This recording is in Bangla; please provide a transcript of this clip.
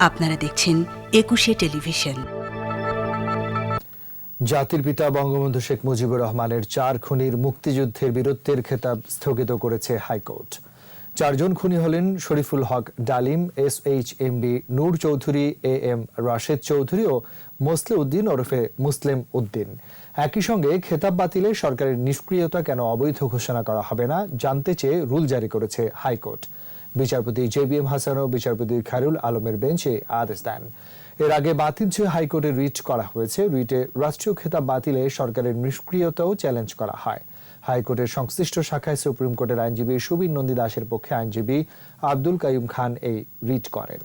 আপনারা দেখছেন একুশে টেলিভিশন। জাতির পিতা বঙ্গবন্ধু শেখ মুজিবুর রহমানের চার খুনির মুক্তিযুদ্ধের বীরত্বের খেতাব স্থগিত করেছে হাইকোর্ট। চারজন খুনি হলেন Shariful Haque Dalim, S H M B Noor Chowdhury, A M Rashed Chowdhury ও মোসলে উদ্দিন ওরফে মুসলিম উদ্দিন। একই সঙ্গে খেতাব বাতিলে সরকারের নিষ্ক্রিয়তা কেন অবৈধ ঘোষণা করা হবে না জানতে চেয়ে রুল জারি করেছে হাইকোর্ট। বিচারপতি জে বি এম হাসান ও বিচারপতি খারুল আলমের বেঞ্চে আদেশ দেন। এর আগে বাতিল চেয়ে হাইকোর্টে রিট করা হয়েছে, রিটে রাষ্ট্রীয় খেতাব বাতিলে সরকারের নিষ্ক্রিয়তাও চ্যালেঞ্জ করা হয়। হাইকোর্টের সংশ্লিষ্ট শাখায় সুপ্রিম কোর্টের আইনজীবী সুবীর নন্দী দাসের পক্ষে আইনজীবী আব্দুল কাইম খান এই রিট করেন।